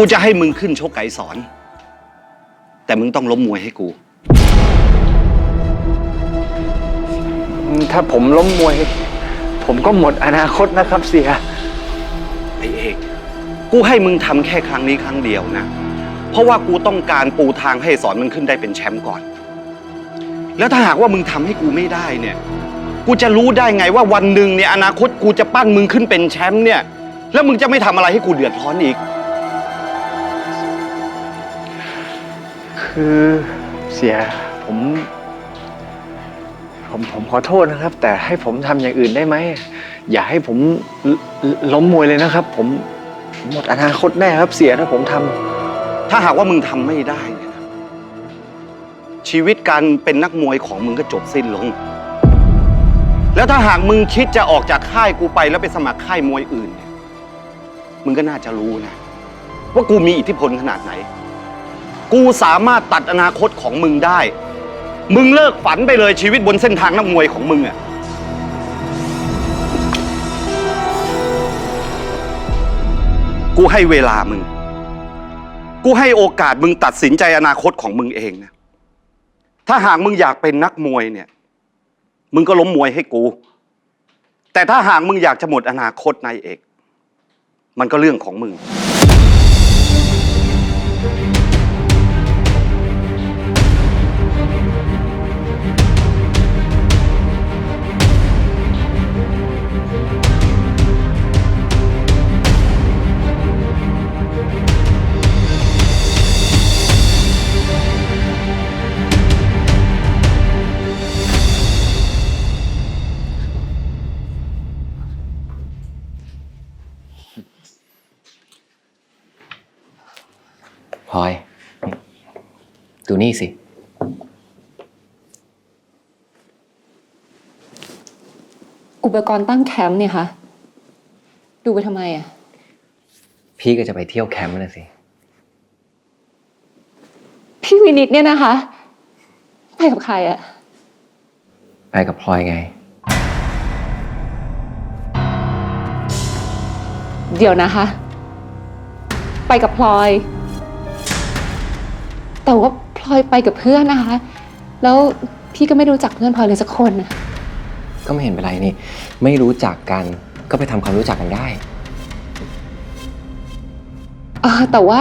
กูจะให้มึงขึ้นชกไก่สอน แต่มึงต้องล้มมวยให้กู ถ้าผมล้มมวย ผมก็หมดอนาคตนะครับเสีย ไอ้เอก กูให้มึงทำแค่ครั้งนี้ครั้งเดียวนะ เพราะว่ากูต้องการปูทางให้สอนมันขึ้นได้เป็นแชมป์ก่อน แล้วถ้าหากว่ามึงทำให้กูไม่ได้เนี่ย กูจะรู้ได้ไงว่าวันหนึ่งเนี่ยอนาคตกูจะปั้นมึงขึ้นเป็นแชมป์เนี่ย แล้วมึงจะไม่ทำอะไรให้กูเดือดร้อนอีก คือเสียผม ผมผมขอโทษนะครับ แต่ให้ผมทำอย่างอื่นได้ไหมอย่าให้ผมลล้มมวยเลยนะครับ ผมหมดอนาคตแน่ครับเสียถ้าผมทำ ถ้าหากว่ามึงทำไม่ได้เนี่ยนะชีวิตการเป็นนักมวยของมึงก็จบสิ้นลง แล้วถ้าหากมึงคิดจะออกจากค่ายกูไปแล้วไปสมัครค่ายมวยอื่นเนี่ยมึงก็น่าจะรู้นะ ว่ากูมีอิทธิพลขนาดไหน กูสามารถตัดอนาคตของมึงได้ มึงเลิกฝันไปเลยชีวิตบนเส้นทางนักมวยของมึงอะกูให้เวลามึง กูให้โอกาสมึงตัดสินใจอนาคตของมึงเองนะ ถ้าหากมึงอยากเป็นนักมวยเนี่ย มึงก็ล้มมวยให้กู แต่ถ้าหากมึงอยากจะหมดอนาคตนายเอก มันก็เรื่องของมึง พลอย ดูนี่สิ อุปกรณ์ตั้งแคมป์เนี่ยคะ ดูไปทำไมอะ พี่ก็จะไปเที่ยวแคมป์นะสิ พี่วินิตเนี่ยนะคะ ไปกับใครอะ ไปกับพลอยไง เดี๋ยวนะคะ ไปกับพลอย แต่ว่าพลอยไปกับเพื่อนนะคะ แล้วพี่ก็ไม่รู้จักเพื่อนพลอยเลยสักคนนะก็ไม่เห็นเป็นไรนี่ ไม่รู้จักกันก็ไปทำความรู้จักกันได้ เออแต่ว่า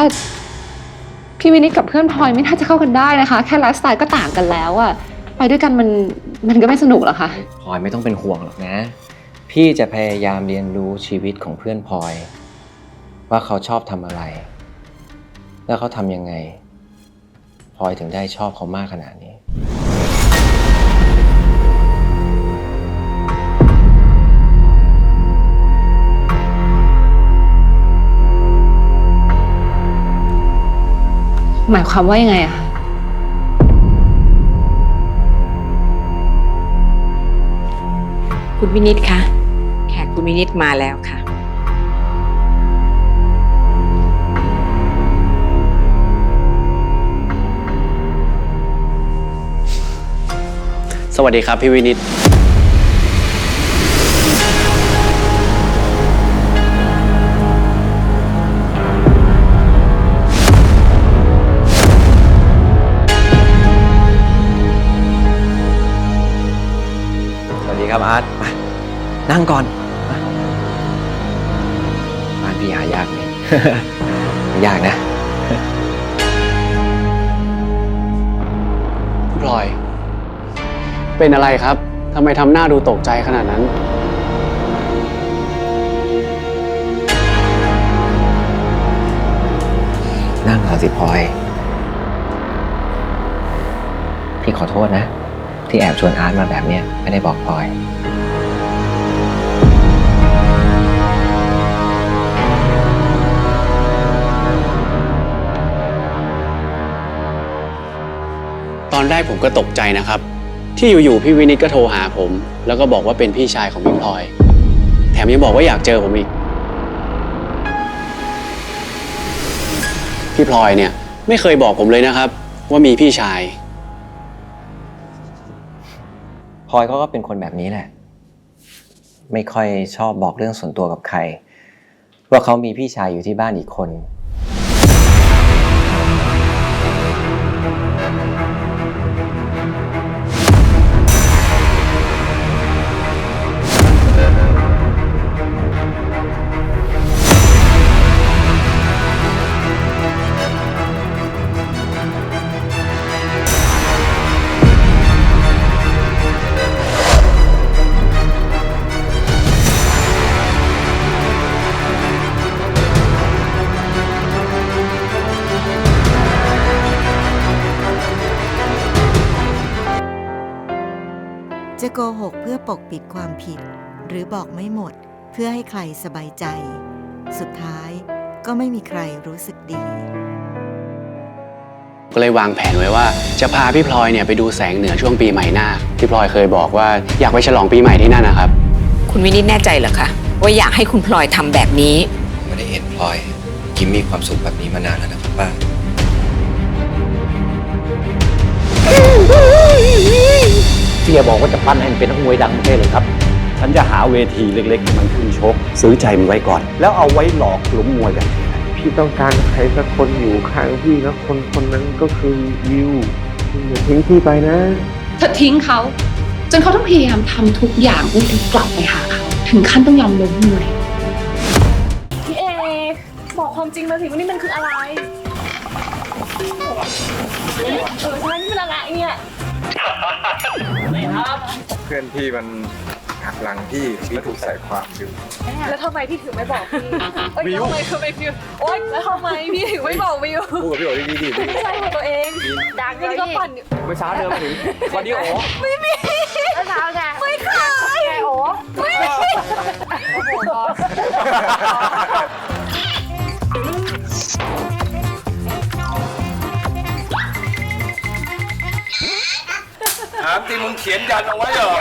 พี่วินิตกับเพื่อนพลอยไม่น่าจะเข้ากันได้นะคะ แค่ไลฟ์สไตล์ก็ต่างกันแล้วอะไปด้วยกันมันมันก็ไม่สนุกหรอกค่ะ พลอยไม่ต้องเป็นห่วงหรอกนะ พี่จะพยายามเรียนรู้ชีวิตของเพื่อนพลอย ว่าเขาชอบทำอะไร แล้วเขาทำยังไง พลอยถึงได้ชอบเขามากขนาดนี้ หมายความว่ายังไงอะคะคุณวินิตคะแขกคุณวินิตมาแล้วค่ะ สวัสดีครับพี่วินิตสวัสดีครับอาร์ตมานั่งก่อนมาบ้านพี่หายากนี่ยากนะพลอย เป็นอะไรครับ ทำไมทำหน้าดูตกใจขนาดนั้น นั่งก่อนสิพลอย พี่ขอโทษนะ ที่แอบชวนอาร์ตมาแบบเนี้ยไม่ได้บอกพลอย ตอนแรกผมก็ตกใจนะครับ ที่อยู่ๆพี่วินิตก็โทรหาผม แล้วก็บอกว่าเป็นพี่ชายของพี่พลอย แถมยังบอกว่าอยากเจอผมอีก พี่พลอยเนี่ยไม่เคยบอกผมเลยนะครับ ว่ามีพี่ชาย พลอยเขาก็เป็นคนแบบนี้แหละ ไม่ค่อยชอบบอกเรื่องส่วนตัวกับใคร ว่าเขามีพี่ชายอยู่ที่บ้านอีกคน จะโกหกเพื่อปกปิดความผิด หรือบอกไม่หมดเพื่อให้ใครสบายใจ สุดท้ายก็ไม่มีใครรู้สึกดี ก็เลยวางแผนไว้ว่า จะพาพี่พลอยเนี่ยไปดูแสงเหนือช่วงปีใหม่หน้า พี่พลอยเคยบอกว่าอยากไปฉลองปีใหม่ที่นั่นนะครับ คุณวินิตแน่ใจเหรอคะว่าอยากให้คุณพลอยทำแบบนี้ ไม่ได้เห็นพลอยกิมมีความสุขแบบนี้มานานแล้วนะครับป้า เสียบอกว่าจะปั้นให้มันเป็นนักมวยดังประเทศเลยครับ ฉันจะหาเวทีเล็กๆให้มันขึ้นชก ซื้อใจมันไว้ก่อน แล้วเอาไว้หลอกล้มมวยกันทีนะพี่ต้องการใครสักคนอยู่ข้างพี่แล้วคนคนนั้นก็คือวิวอย่าทิ้งพี่ไปนะ เธอทิ้งเขา จนเขาต้องพยายามทำทุกอย่างเพื่อที่กลับไปหาเขา ถึงขั้นต้องยอมล้มมวย พี่เอบอกความจริงมาสิว่านี่มันคืออะไร เออใช่นี่มันอะไรเนี่ย เพื่อนพี่มันหักหลังพี่พี่ถูกใส่ความอยู่แล้วทำไมพี่ถึงไม่บอกพี่เอ้ยทำไมคือไม่พี่โอ๊ยแล้วทำไมพี่ถึงไม่บอกวิวพูดกับพี่โอ๋ดีๆดิไม่ใช่ของตัวเองดังนี่ก็ปั่นอยู่เมื่อเช้าเดินมาถึงวันนี้โอ้ไม่มีแล้วเช้าไงไม่เคยไงโอ้ไม่มีโอ้โหามจริงมึงเขียนยันเอาไว้เหรอ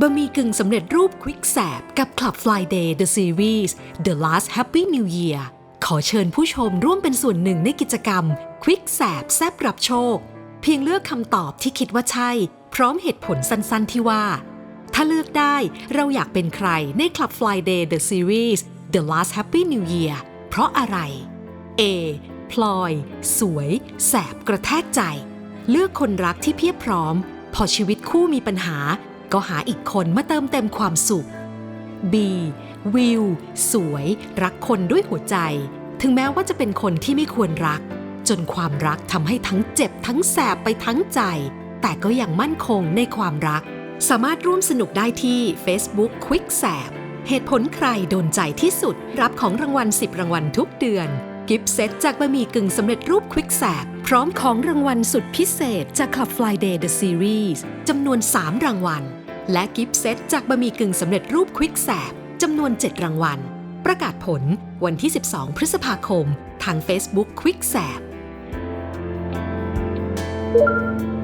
บะหมี่กึ่งสำเร็จรูปควิกแสบกับ Club Friday The Series The Last Happy New Year ขอเชิญผู้ชมร่วมเป็นส่วนหนึ่งในกิจกรรม ควิกแสบแซบรับโชค เพียงเลือกคำตอบที่คิดว่าใช่ พร้อมเหตุผลสั้นๆที่ว่า ถ้าเลือกได้เราอยากเป็นใครใน Club Friday The Series The Last Happy New Year เพราะอะไร A พลอย สวย แสบกระแทกใจ เลือกคนรักที่เพียบพร้อม พอชีวิตคู่มีปัญหา ก็หาอีกคนมาเติมเต็มความสุข B วิว สวย รักคนด้วยหัวใจ ถึงแม้ว่าจะเป็นคนที่ไม่ควรรัก จนความรักทำให้ทั้งเจ็บทั้งแสบไปทั้งใจ แต่ก็ยังมั่นคงในความรัก สามารถร่วมสนุกได้ที่ Facebook Quick แสบเหตุผลใครโดนใจที่สุด รับของรางวัล 10 รางวัลทุกเดือน กิฟต์เซตจากบะหมี่กึ่งสำเร็จรูปควิกแสบพร้อมของรางวัลสุดพิเศษจาก Club Friday The Series จำนวน 3 รางวัล และกิฟต์เซตจากบะหมี่กึ่งสำเร็จรูปควิกแสบจำนวน 7 รางวัล ประกาศผลวันที่ 12 พฤษภาคม ทาง Facebook ควิกแสบปี